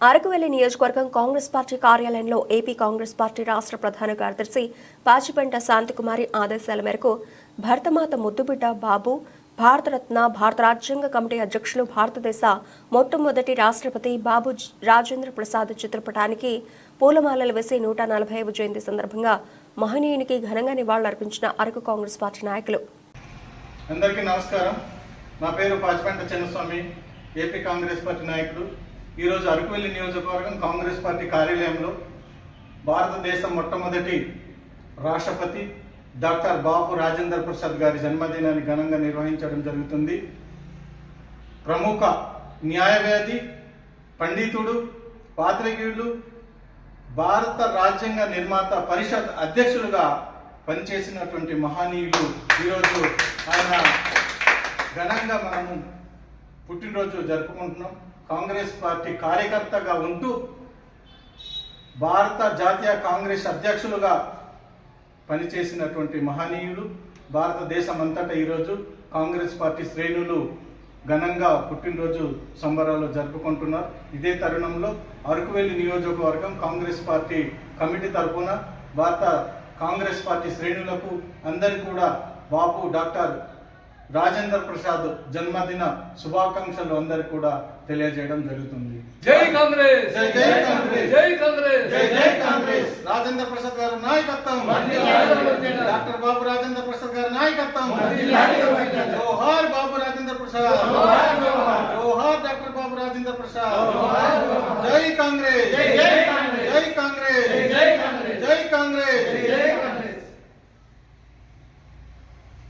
అరకువెల్లి నియోజకవర్గం కాంగ్రెస్ పార్టీ కార్యాలయంలో AP Congress party రాష్ట్ర ప్రధాన కార్యదర్శి పాచిపెంట శాంతికుమారి ఆదేశాల మేరకు భరతమాత ముద్దుబిడ్డ బాబు భారతరత్న భారత రాజ్యాంగ కమిటీ అధ్యక్షులు భారతదేశ మొట్టమొదటి రాష్ట్రపతి బాబు రాజేంద్ర ప్రసాద్ చిత్రపటానికి పూలమాలలు వేసి నూట నలభై ఐదు జయంతి సందర్భంగా మహనీయునికి ఘనంగా నివాళులర్పించిన అరకు కాంగ్రెస్ పార్టీ నాయకులు. అందరికీ నమస్కారం. నా పేరు పాచిపెంట చిన్నస్వామి ఏపీ కాంగ్రెస్ పార్టీ నాయకుడు. ఈరోజు అరకువెల్లి నియోజకవర్గం కాంగ్రెస్ పార్టీ కార్యాలయంలో భారతదేశం మొట్టమొదటి రాష్ట్రపతి డాక్టర్ బాబు రాజేంద్ర ప్రసాద్ గారి జన్మదినాన్ని ఘనంగా నిర్వహించడం జరుగుతుంది. ప్రముఖ న్యాయవాది పండితుడు పాత్రికేయులు భారత రాజ్యాంగ నిర్మాత పరిషత్ అధ్యక్షులుగా పనిచేసినటువంటి మహనీయులు ఈరోజు ఆయన ఘనంగా మనము పుట్టినరోజు జరుపుకుంటున్నాం. కాంగ్రెస్ పార్టీ కార్యకర్తగా ఉంటూ భారత జాతీయ కాంగ్రెస్ అధ్యక్షులుగా పనిచేసినటువంటి మహనీయులు భారతదేశం అంతటా ఈరోజు కాంగ్రెస్ పార్టీ శ్రేణులు ఘనంగా పుట్టినరోజు సంబరాలు జరుపుకుంటున్నారు. ఇదే తరుణంలో అరకువెల్లి నియోజకవర్గం కాంగ్రెస్ పార్టీ కమిటీ తరఫున భారత కాంగ్రెస్ పార్టీ శ్రేణులకు అందరికీ కూడా బాపు డాక్టర్ రాజేంద్ర ప్రసాద్ జన్మదిన శుభాకాంక్షలు అందరికీ కూడా తెలియజేయడం జరుగుతుంది. జై కాంగ్రెస్! జై జై కాంగ్రెస్. జై కాంగ్రెస్! జై జై కాంగ్రెస్! రాజేంద్ర ప్రసాద్ గారి నాయకత్వం. డాక్టర్ బాబు రాజేంద్ర ప్రసాద్ గారి నాయకత్వం. జోహార్ బాబు రాజేంద్ర ప్రసాద్! జోహార్, డాక్టర్ బాబు రాజేంద్ర ప్రసాద్. జై కాంగ్రెస్! జై